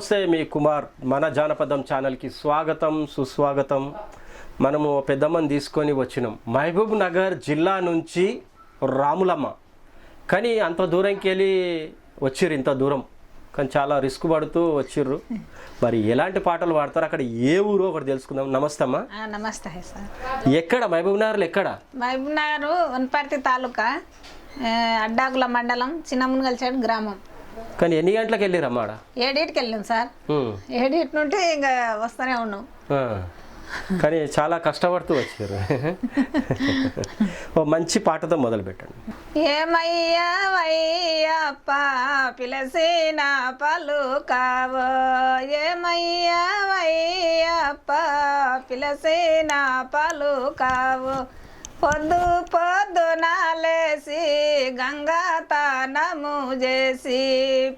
నమస్తే మీ కుమార్. మన జానపదం ఛానల్కి స్వాగతం సుస్వాగతం. మనము పెద్దమ్మని తీసుకొని వచ్చినాం. మహబూబ్ నగర్ జిల్లా నుంచి రాములమ్మ. కానీ అంత దూరంకి వెళ్ళి వచ్చిర్రు ఇంత దూరం. కానీ చాలా రిస్క్ పడుతూ వచ్చిర్రు. మరి ఎలాంటి పాటలు పాడతారు అక్కడ ఏ ఊరు ఒకటి తెలుసుకుందాం. నమస్తే అమ్మా. నమస్తే సార్. ఎక్కడ? మహబూబ్ నగర్లో ఎక్కడ? మహబూబ్ నగర్ వనపర్తి తాలూకా అడ్డాకుల మండలం చిన్నమునగల్చేడు గ్రామం. కానీ ఎన్ని గంటలకు వెళ్ళిరమ్మా ఆడ? ఏడింటికి వెళ్ళాం సార్. ఏడింటి నుండి ఇంకా వస్తూనే ఉన్నాం. కానీ చాలా కష్టపడుతూ వచ్చారు. ఓ మంచి పాటతో మొదలు పెట్టండి ఏమయ్యా వయ్యప్ప పిలసిన పలుకావో ఏమయ్యా వయ్యప్ప పిలసిన పలుకావో పొద్దు పొద్దున గంగా తానము చేసి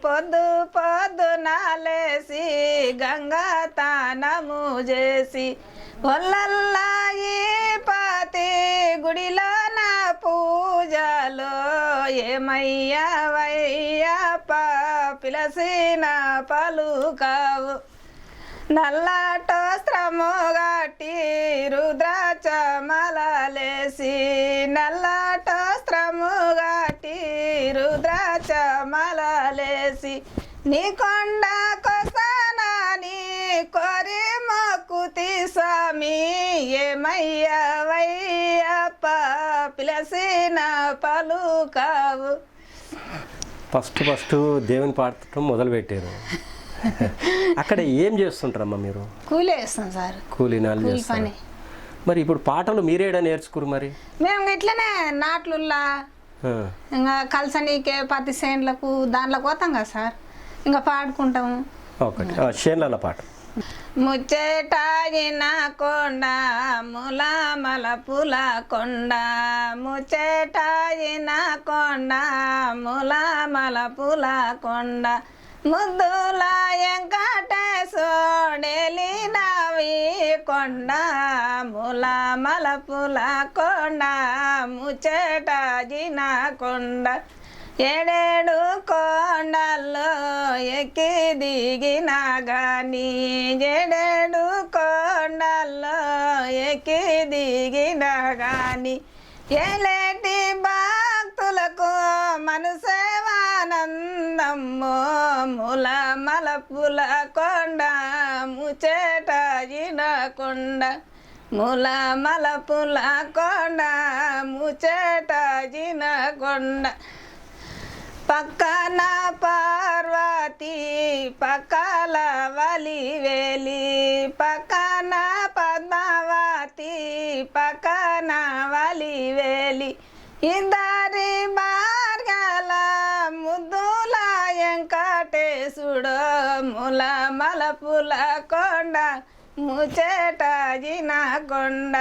పొద్దు పొద్దున లేసి గంగా తానము చేసి ఒల్లల్లాయి పాతి గుడిలో నా పూజలో ఏమయ్యా వయ్యప్ప పిలసిన పలుకావు. నల్లటోస్త్రము రుద్రాచ మలలేసి నల్లటోస్త్రము రుద్రాచ మలలేసి నీ కొండ కొసనాని కొరి మొక్కుతి స్వామి ఏమయ్యవయ్యప్ప పిలసిన పలుకావు ఫస్ట్ ఫస్ట్ దేవుని పాడటం మొదలుపెట్టారు. అక్కడ ఏం చేస్తుంటారమ్మా మీరు? కూలి వేస్తాం సార్. కూలీనాలు కూలి చేస్తారు? మరి ఇప్పుడు పాటలు మీరేడా నేర్చుకురు మరి? మేము ఇట్లనే నాట్లుల్లా. ఇంకా కలసనీకే పత్తి సేన్లకు దాంట్లో పోతాం కదా సార్. ఇంకా పాడుకుంటాము ఒకటి. షేన్ల పాట. ముచ్చేటాయిన కొండ ములామల పుల కొండ. ముచ్చేటాయిన కొండ ములామల పుల కొండ. ముద్దుల కొండ ముల పుల కొండ ముచ్చేటాయిన కొండ. ఏడేడు కొండల్లో ఎక్కి దిగిన గాని ఏడేడు కొండల్లో ఎక్కి దిగిన గాని ఏలే ముల మలపుల కొండ ముచేట కొండ. ముల మలపుల కొండ ముచేట కొండ. పక్కన పార్వతి పక్కల వలివేలి పక్కన పద్మావతి పక్కన వలివేలి ఇద్దరి మా ముల మలపుల కొండ ముచేటాజిన కొండ.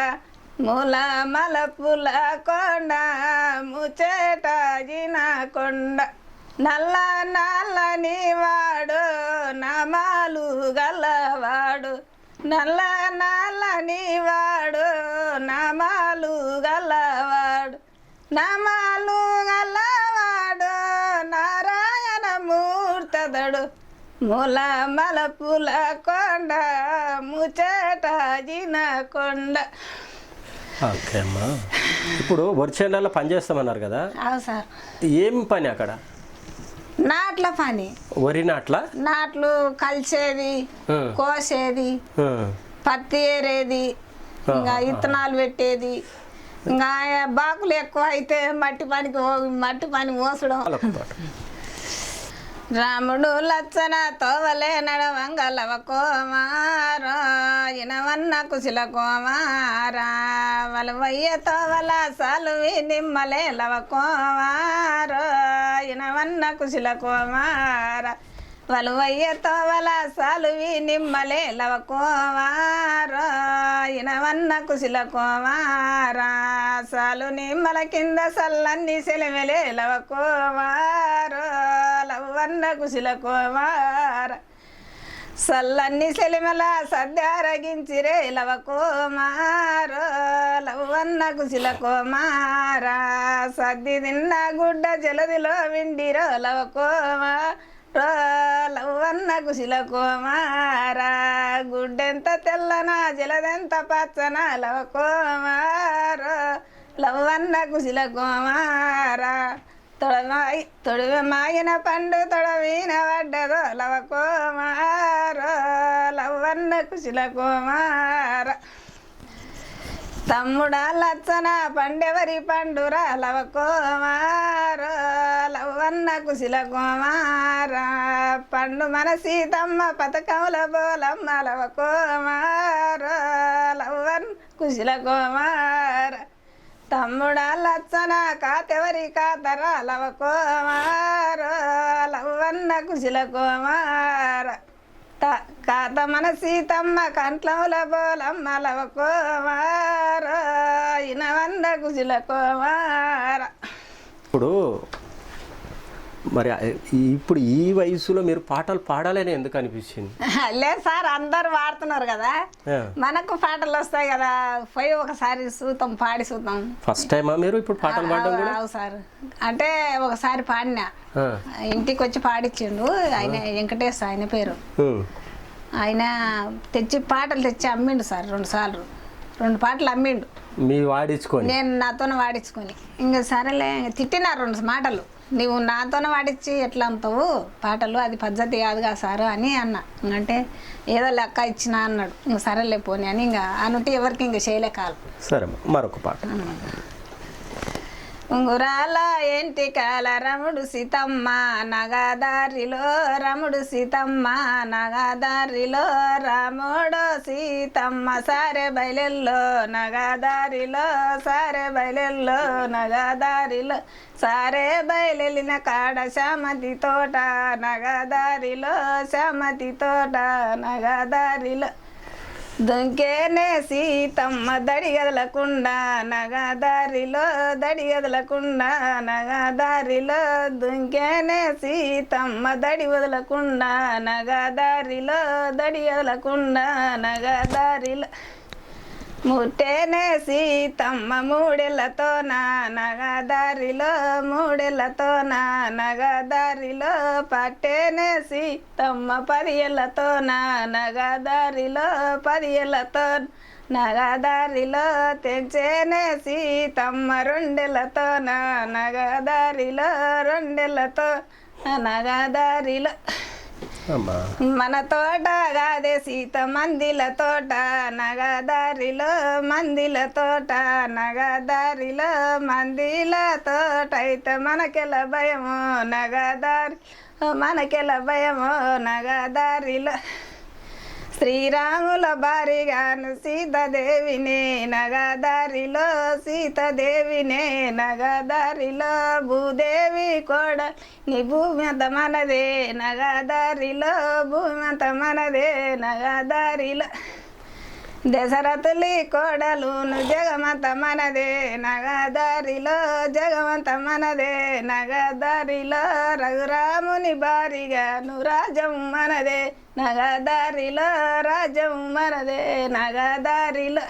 ముల మలపుల కొండ ముచేటాజిన కొండ. నల్ల నల్లని వాడు నమాలు గలవాడు. నల్ల నల్లని వాడు నమాలు ముల మలపుల కొండ ముచటాజిన కొండ. ఓకే అమ్మా. ఇప్పుడు వరిచేండాలో పని చేస్తామన్నారు కదా? అవు సార్. ఏం పని అక్కడ? నాట్ల పని. వరి నాట్ల? నాట్లు కలిసేది. కోసేది. పత్తి ఏరేది ఇంకా ఇత్తనాలు పెట్టేది. ఇంకా బాకులు ఎక్కువ అయితే మట్టి పనికి మట్టి పని మోసడం. రాముడు లచ్చన తోవలే నడవంగలవ కోమార ఇనవన్న కుశల కోమార వలవయ్య తోవల సాలువి నిమ్మలే లవ కోమార ఇనవన్న కుశల కోమారా. వలువయ్య తోవల సాలువి నిమ్మలే లవ కోమార ఇనవన్న కుశల కోమార సాలు నిమ్మల కింద సల్లన్ని సెలవెలే లవ కోమార లవ్వన్న కుశల కోమార సల్లన్ని సెలిమల సద్దారగించిరే లవ కోమారో లవ్వన్న కుశల కోమార సద్ది తిన్న గుడ్డ జలదిలో విండిరో లవ కోమ లవ్వన్న కుశిల కుమారా గుడ్డెంత తెల్లన జలదెంత పచ్చన లవ కుమార లవ్వన్న కుశిల కుమారా. తొడమాయి తొడివ మాగిన పండు తొడవీన పడ్డదో లవ కుమార లవ్వన్న కుశిల కుమార. తమ్ముడా లచ్చన పండెవరి పండురా? లవ కోమార లవన్న కుశిల కుమార పండు మన సీతమ్మ పథకముల బోలమ్మ లవ కోమార లవ్వన్ కుశిల కుమార తమ్ముడా లచ్చన కాతెవరి కాతరా? లవ కోమార లవన్న కుశిల కోమార త- కాత మన సీతమ్మ బోలమ్మ లవ కుమార ఇనవన్న కుశల కుమార ఇప్పుడు మరి ఇప్పుడు ఈ వయసులో మీరు పాటలు పాడాలని ఎందుకు అనిపించింది? లేదు సార్ అందరు వాడుతున్నారు కదా. మనకు పాటలు వస్తాయి కదా పోయి ఒకసారి చూద్దాం పాడి చూద్దాం ఫస్ట్ టైమా మీరు ఇప్పుడు పాటలు పాడడం కూడా? అవు సార్. అంటే ఒకసారి పాడినా. ఇంటికి వచ్చి పాడిచ్చిండు ఆయన వెంకటేష్ ఆయన పేరు. ఆయన తెచ్చి పాటలు తెచ్చి అమ్మిండు సార్ రెండు సార్లు. రెండు పాటలు అమ్మిండు. మీ వాడించుకొని నేను నాతోనే వాడించుకొని ఇంకా సరేలే తిట్టినా రెండు మాటలు. నీవు నాతోనే వాడించి ఎట్లా అమ్ముతావు? పాటలు అది పద్ధతి కాదుగా సార్ అని అన్న. అంటే ఏదో లెక్క ఇచ్చిన అన్నాడు. ఇంక సరేలే పోనీ అని ఇంకా అనుంటే ఎవరికి ఇంక చేయలే కాదు సరే మరొక పాట. ఉంగురాల ఏంటి కాల? రముడు సీతమ్మ నగదారిలో రముడు సీతమ్మ నగదారిలో రాముడు సీతమ్మ సారే బయలెల్లో నగదారిలో సారే బయలెల్లో నగదారిలో సారే బయలెలిన కాడ శామతి తోట నగదారిలో శామతి తోట నగదారిలో దుంకేనే సీతమ్మ దడి నగా నగదారిలో దడి నగా నగదారిలో దుంకేనే సీతమ్మ దడి వదలకుండా నగదారిలో దడి నగా నగదారిలో ముట్టేనే సీతమ్మ మూడెళ్ళతో నా నగదారిలో మూడెళ్ళతో నగదారిలో పట్టేనే సీతమ్మ పది ఏళ్ళతో నా నగదారిలో పది నగదారిలో తెంచేనే సీతమ్మ రెండెళ్ళతో నగదారిలో నగదారిలో. మన తోట గాదే సీత మందిల తోట నగదారిలో మందిల తోట నగదారిలో మందిల తోట. అయితే మనకెల భయము నగదారి మనకెల భయము నగదారిలో. శ్రీరాముల భారీగాను సీతదేవినే నగదారిలో సీతదేవినే నగదారిలో భూదేవి కోడ నీ భూమి అంత మనదే నగదారిలో భూమి అంత మనదే నగదారిలో. దశరథులి కోడలు జగమంత మనదే నగదారిలో జగమంత మనదే నగదారిలో రఘురాముని భారీగాను రాజం మనదే నగదారిలో రాజం మనదే నగదారిలో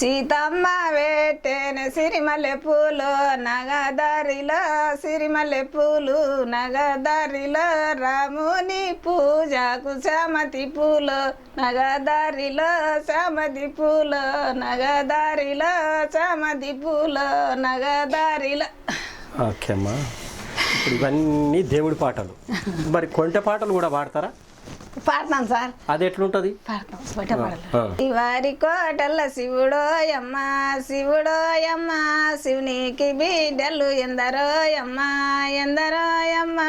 సీతమ్మ వేటేన సిరిమల్లె పూలు నగదారిలో సిరిమల్లె పూలు నగదారిలో రాముని పూజకు శామతి పూలు నగదారిలో శామతి పూలు నగదారిలో శామతి పూలు నగదారిలో. ఓకే అమ్మా. ఇప్పుడు ఇవన్నీ దేవుడి పాటలు. మరి కొంటె పాటలు కూడా పాడతారా? పాడతాం సార్. అది ఎట్లుంటుంది? పాడతాం బట్ట పాడలు. ఇవారి కోటల్ల శివుడోయమ్మ శివుడోయమ్మ శివునికి బిడ్డలు ఎందరోయమ్మ ఎందరోయమ్మ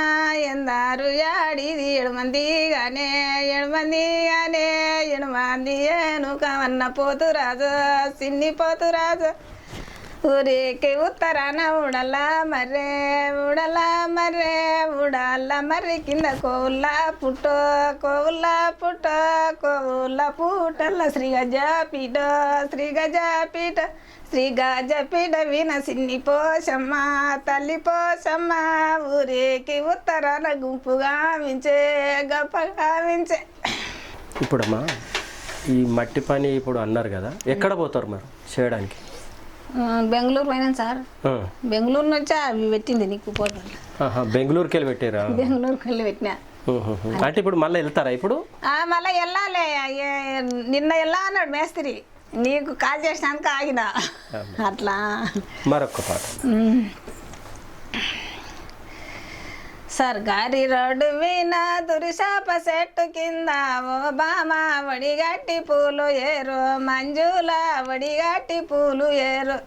ఎందారు యాడిది ఏడు మంది గానే ఏడు మంది గానే ఏడు మంది ఏను కవన్న పోతురాజు సిన్ని పోతురాజు ఊరికి ఉత్తరాన ఉడలా మర్రే ఉడల మర్రే ఉడాల మర్రి కింద కోవుల పుట్ట కోవుల పుట్ట కోవుల పుట్టల శ్రీ గజ పీట శ్రీ గజ పీట శ్రీ గజ పీట విన సిన్ని పోషమ్మ తల్లి పోషమ్మ ఊరికి ఉత్తరాన గుంపుగా వించే గొప్పగా వించే ఇప్పుడమ్మా ఈ మట్టి పని ఇప్పుడు అన్నారు కదా ఎక్కడ పోతారు మరి చేయడానికి? బెంగళూరు పోయినాను సార్. బెంగళూరు నుంచి అవి పెట్టింది నీకు బెంగళూరుకి వెళ్ళి పెట్టారా? బెంగళూరుకి వెళ్ళి పెట్టినా. అంటే ఇప్పుడు మళ్ళీ వెళ్తారా ఇప్పుడు? ఆ, మళ్ళా వెళ్ళాలి. నిన్న వెళ్ళా అన్నాడు మేస్త్రి. నీకు కాల్ చేసినందుకు ఆగిన. అట్లా. మరొక పాట. సర్కారి రోడ్డు విన దురిశాప చెట్టు కింద ఓ బామ వడిగట్టి పూలు ఏరు మంజుల వడిగట్టి పూలు ఏరు.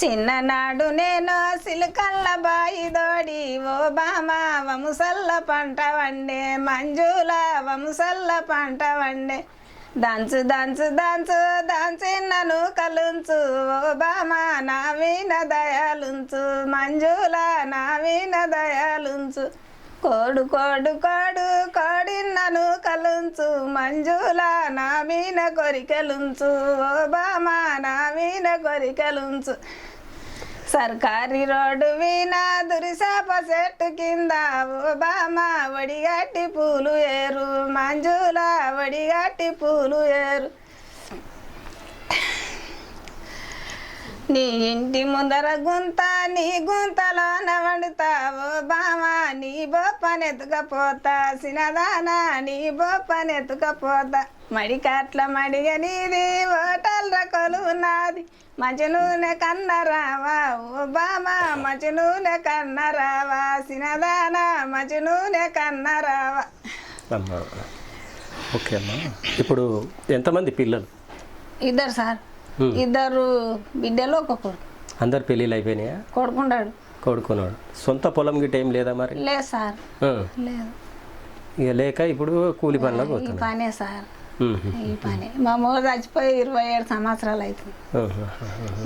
చిన్ననాడు నేను సిలుకల్ల బాయి దోడి ఓ బామ వంసల్ల పంట వండే మంజుల వంసల్ల పంట వండే. దంచు దంచు దంచు దంచిన్నను కలుంచు ఓ బామ నావీన దయాలుంచు మంజుల నావీన దయాలుంచు. కోడు కోడు కోడు కోడి నన్ను కలుంచు. మంజుల నా మీన కొరికలుంచు. ఓబామా బామ నా మీన కొరికలుంచు. సర్కారీ రోడ్డు వీణ దురిశాప చెట్టు కింద ఓ వడిగట్టి పూలు ఏరు. మంజుల వడిగట్టి పూలు ఏరు. నీ ఇంటి ముందర గుంత నీ గుంతలో వండుతావో బామ బొప్పనెత్తుకపోతా సినదానా నీ బొప్పనెత్తుకపోతా మడికట్ల మడిగ నీది ఓటల్ రకలు నాది. మంచి నూనె కన్న రావా ఓ బామ మంచి నూనె కన్న రావా సినదానా మంచి నూనె కన్న రావా. అమ్మా. ఓకే అమ్మా. ఇప్పుడు ఎంతమంది పిల్లలు? ఇద్దరు సార్. ఇద్దరు బిడ్డలు ఒక కొడుకు. అందరు పెళ్ళిళ్ళు అయిపోయినాయా? కొడుకున్నాడు కొడుకున్నాడు. సొంత పొలం గిట్ట ఏం లేదా మరి? లేదు సార్. లేదు. ఇక లేక ఇప్పుడు కూలి పనులకు ఈ పోతున్నాడు. పనే సార్. ఈ పని. మా మూడు చచ్చిపోయి ఇరవై ఏడు సంవత్సరాలు అవుతుంది.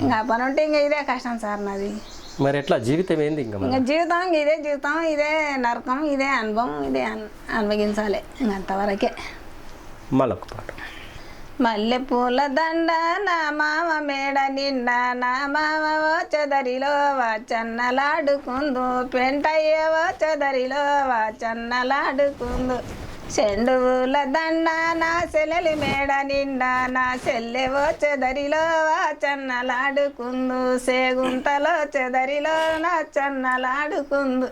ఇంకా పని ఉంటే ఇంకా ఇదే కష్టం సార్ నాది. మరి ఎట్లా? జీవితం ఏంది ఇంకా ఇంకా జీవితం ఇదే జీవితం ఇదే నరకం ఇదే అనుభవం ఇదే అన్- అనుభవించాలి. ఇంక అంతవరకే. మళ్ళొక పాట. మల్లెపూల దండ నా మామ మేడ నిండా నా మామ చన్నలాడుకుందు. వాచన్నలాడుకుందు పెంటయ్య వచ్చదరిలో వాచన్నలాడుకుందు చెండువుల దండ నా సెలలి మేడ నిండా నా చెల్లెవో చెదరిలో వా వాచన్నలాడుకుందు సేగుంతలో చెదరిలో నా చన్నలాడుకుందు.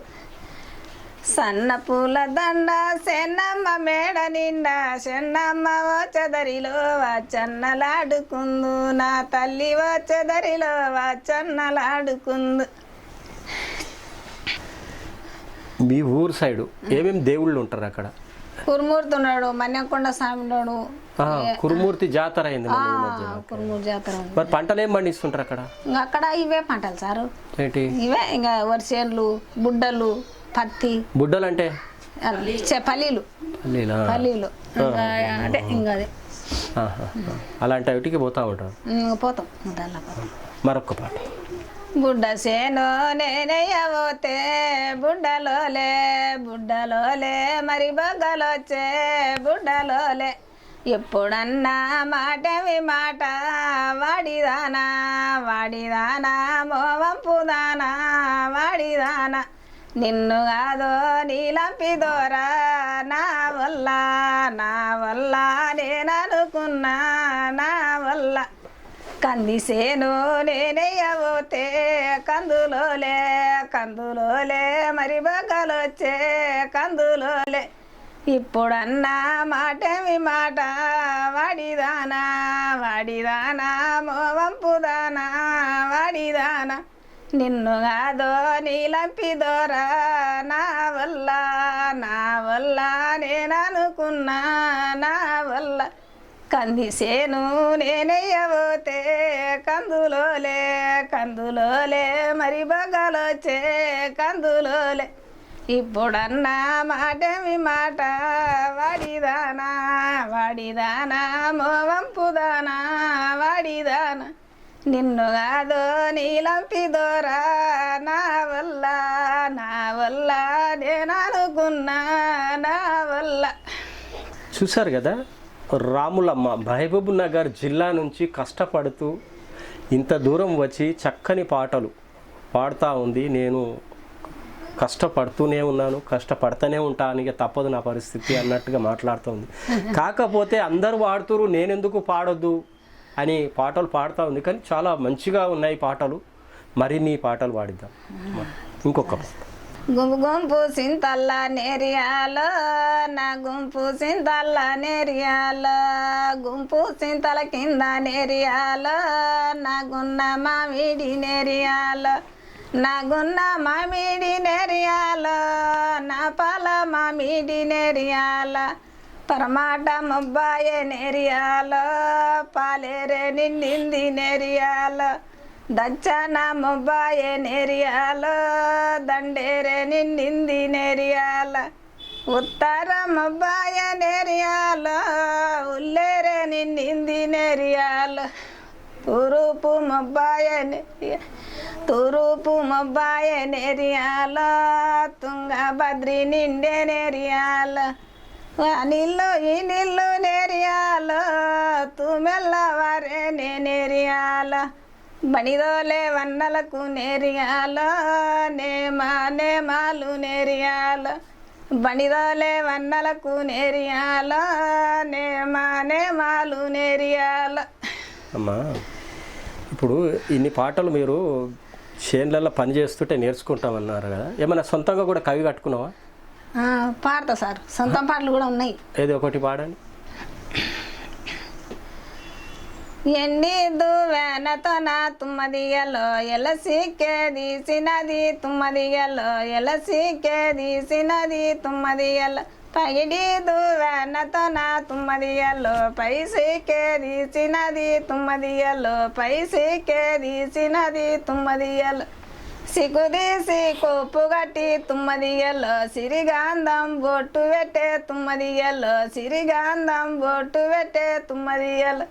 సన్న పూల దండ చెన్నమ్మ మేడ నిండా చెన్నమ్మ వచ్చదరిలో వచ్చన్నలాడుకుందు నా తల్లి వచ్చదరిలో వచ్చన్నలాడుకుందు మీ ఊరు సైడు ఏమేమి దేవుళ్ళు ఉంటారు అక్కడ? కురుమూర్తున్నాడు మన్యంకొండ స్వామి ఉన్నాడు. కురుమూర్తి జాతర అయింది మొన్న ఈ మధ్య కురుమూరు జాతర మరి పంటలు ఏం పండిస్తుంటారు అక్కడ? అక్కడ ఇవే పంటలు సారు. ఏంటి? ఇవే ఇంకా వరిసేన్లు బుడ్డలు పత్తి. బుడ్డలు అంటే పల్లీలు. పల్లీలా? అంటే ఇంకా అదే. అలాంటి వాటికి పోతా ఇంకా పోతాం. మరొక పాట. బుడ్డ సేను నేనయ్యవోతే బుడ్డలోలే బుడ్డలోలే మరి బొగ్గలొచ్చే బుడ్డలోలే ఎప్పుడన్నా మాటవి మాట వాడిదానా వాడిదానా మోవంపుదానా వాడిదానా. నిన్ను కాదో నీలంపిదోరా నా వల్ల నా వల్ల నేననుకున్నా నా వల్ల. కందిసేను నేనేయబోతే కందులోలే కందులోలే మరి బగలొచ్చే కందులోలే. ఇప్పుడన్నా మాటమి మాట వాడిదానా వాడిదానా మోవంపుదానా వాడిదానా. నిన్ను కాదో నీలంపిదోరా నా వల్ల నా వల్ల నేననుకున్నా నా వల్ల. కందిసేను నేనయ్యబోతే కందులోలే కందులోలే మరి బగలొచ్చే కందులోలే. ఇప్పుడన్నా మాటమి మాట వాడిదానా వాడిదానా మోవంపుదానా వాడిదానా. నిన్ను కాదో నీలంపిదోరా నా వల్ల నా వల్ల నేను అనుకున్నా నా వల్ల. చూశారు కదా? రాములమ్మ మహబూబ్ నగర్ జిల్లా నుంచి కష్టపడుతూ ఇంత దూరం వచ్చి చక్కని పాటలు పాడుతూ ఉంది. నేను కష్టపడుతూనే ఉన్నాను కష్టపడుతూనే ఉంటాను ఇక తప్పదు నా పరిస్థితి అన్నట్టుగా మాట్లాడుతూ ఉంది. కాకపోతే అందరూ పాడుతురు నేనెందుకు పాడొద్దు? అని పాటలు పాడుతూ ఉంది. కానీ చాలా మంచిగా ఉన్నాయి పాటలు. మరిన్ని పాటలు పాడిద్దాం. ఇంకొక గుంపు గుంపు సింతల్ల నేరియాలో నా గుంపు సింతల్ల నేరియాలో గుంపు సింతల కింద నేరియాలో నా గున్న మామిడి నేరియాలో నా గున్న మామిడి నేరియాలో నా పాల మామిడి నేరియాలో పరమాట మొబ్బాయే నేరియాలో పాలేరే నిండింది నేరియాలో. దచ్చన మొబ్బాయే నేరియాలో దండేరే నిండింది నెరియాల. ఉత్తర మొబ్బాయ నేరియాలో ఉల్లేరే నిండింది నెరియాల. తూరూపు మొబ్బాయ నేరియ మొబ్బాయ నెరియాల. తుంగభద్రి నిండే నెరియాల. నీళ్ళు ఈ నీళ్ళు నేరియాలో తుమెల్లవారే నేనేరియాల బణిదోలే వన్నలకు నేరియాలో నేమా నేమాలు నేరియాల. బణిదోలే వన్నలకు నేరియాల నేమా నేమాలు నేరియాల. అమ్మా ఇప్పుడు ఇన్ని పాటలు మీరు చేన్లలో పని చేస్తుంటే నేర్చుకుంటామన్నారు కదా. ఏమైనా సొంతంగా కూడా కవి కట్టుకున్నావా? పాడతా సార్. సొంతం పాటలు కూడా ఉన్నాయి. ఏదో ఒకటి పాడండి. ఎండి దువ్వెనతో నా తుమ్మదియలో ఎలసికే తీసినది తుమ్మదియలో ఎలసికే తీసినది తుమ్మదియలో పగిడి దువ్వెనతో నా తుమ్మదియలో పైసికే తీసినది తుమ్మదియలో పైసికే తీసినది తుమ్మదియలో సిగుదీసి కొప్పు గట్టి తుమ్మదియలో సిరిగాంధం బొట్టు పెట్టే తుమ్మదియలో సిరిగాంధం బొట్టు పెట్టే తుమ్మదియలో.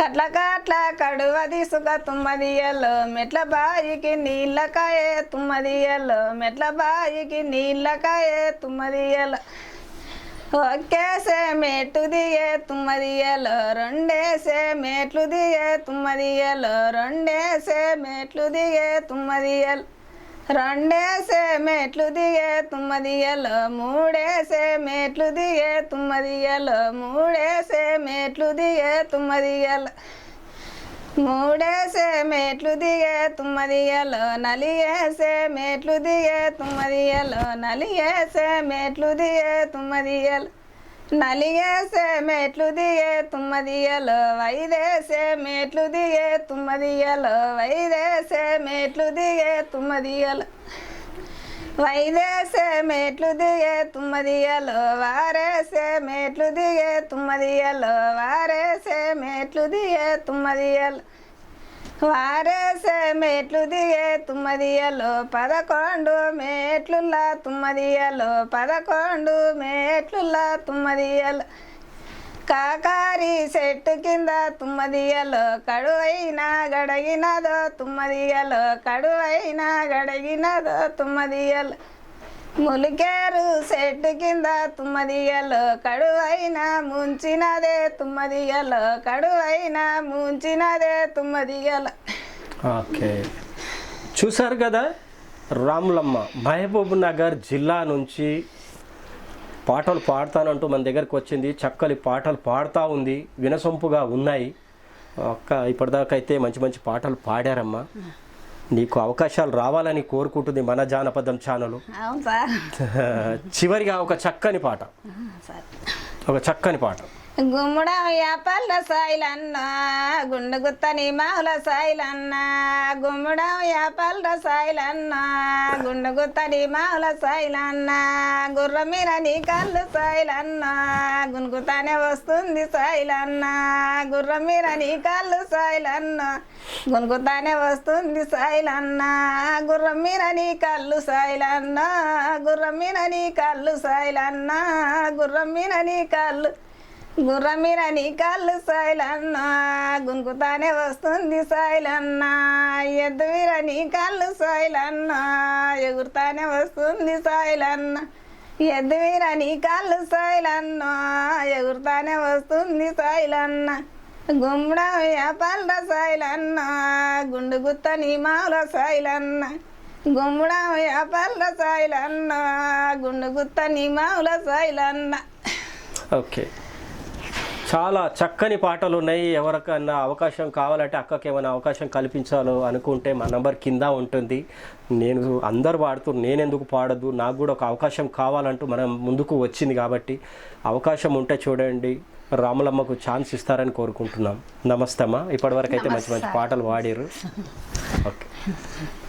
కట్ల కట్ల కడువ తీసుక తుమ్మదియలో మెట్ల బాయికి నీళ్ళకాయే తుమ్మదియలో. మెట్ల బాయికి నీళ్ళకాయే తుమ్మదియలో. ఒక్కేసే మెట్లు దిగే తుమ్మదియలో రెండేసే మెట్లు దిగే తుమ్మదియలో రెండేసే మెట్లు దిగే తుమ్మదియలు రెండేసే మెట్లు దిగే తుమ్మదియలో మూడేసే మెట్లు దిగే తుమ్మదియలో మూడేసే మెట్లు దిగే తుమ్మదియలో మూడేసే మెట్లు దిగే తుమ్మదియలో నలిగేసే మెట్లు దిగే తుమ్మదియలో నలిగేసే మెట్లు దిగే తుమ్మదియలు నలిగేసే మెట్లు దిగే తుమ్మదియలో వైదేసే మెట్లు దిగే తుమ్మదియలో వైదేసే మెట్లు దిగే తుమ్మదియలో వైదేసే మెట్లు దిగే తుమ్మదియలో వారేసే మెట్లు దిగే తుమ్మదియలో వారేసే మెట్లు దిగే తుమ్మదియలో. వారేసే మెట్లు దిగే తుమ్మదియలో పదకొండు మెట్లులా తుమ్మదియలో పదకొండు మెట్లులా తుమ్మదియలో. కాకారి చెట్టు కింద తుమ్మదియలో కడువైన గడగినదో తుమ్మదియలో కడువైనా గడగినదో తుమ్మదియలో. ములికేరు చెట్టు కింద తుమ్మదియలో కడువైనా ముంచినదే తుమ్మదియలో కడువైనా ముంచినదే తుమ్మదియలో. ఓకే. చూసారు కదా రాములమ్మ మహబూబ్ నగర్ జిల్లా నుంచి పాటలు పాడతానంటూ మన దగ్గరికి వచ్చింది. చక్కని పాటలు పాడుతూ ఉంది. వినసొంపుగా ఉన్నాయి. ఒక్క ఇప్పటిదాకా అయితే మంచి మంచి పాటలు పాడారమ్మా. నీకు అవకాశాలు రావాలని కోరుకుంటుంది మన జానపదం ఛానల్. చివరిగా ఒక చక్కని పాట. ఒక చక్కని పాట. గుమ్మడం యాపల్ల సాయిలన్న గుండు గుత్తని మావుల సాయిలన్న గుమ్మడం యాపల్ల సాయిలన్న గుండు గుత్తని మావుల సాయిలన్న గుర్ర మీద నీ కళ్ళు సాయిలన్న గునుగుతానే వస్తుంది సాయిలన్న గుర్ర మీద నీ కళ్ళు సాయిలన్న గునుగుతానే వస్తుంది సాయిలన్న గుర్ర మీద నీ కళ్ళు సాయిలన్న గుర్ర మీద నీ కళ్ళు సాయిలన్న గుర్ర మీద నీ కళ్ళు గుర్రమీర నీ కళ్ళు సాయిలన్న గునుకుతానే వస్తుంది సాయిలన్న. ఎద్దు వీర నీ కళ్ళు సాయిలన్న ఎగురుతానే వస్తుంది సాయిలన్న. ఎద్దు వీర నీ కళ్ళు సాయిలన్న ఎగురుతానే వస్తుంది సాయిలన్న. గుమ్మడం యాపల్ల సాయిలన్న గుండు గుత్తని మాల సాయిలన్న. గుమ్మడం యాపల్ల సాయిలన్న గుండు గుత్తని మాల సాయిలన్న. ఓకే. చాలా చక్కని పాటలు ఉన్నాయి. ఎవరికన్నా అవకాశం కావాలంటే అక్కకి ఏమైనా అవకాశం కల్పించాలో అనుకుంటే మా నంబర్ కింద ఉంటుంది. నేను అందరు పాడుతూ నేను ఎందుకు పాడదు నాకు కూడా ఒక అవకాశం కావాలంటూ మనం ముందుకు వచ్చింది కాబట్టి అవకాశం ఉంటే చూడండి. రాములమ్మకు ఛాన్స్ ఇస్తారని కోరుకుంటున్నాం. నమస్తే అమ్మా ఇప్పటివరకు అయితే మంచి మంచి పాటలు పాడిర్రు. ఓకే.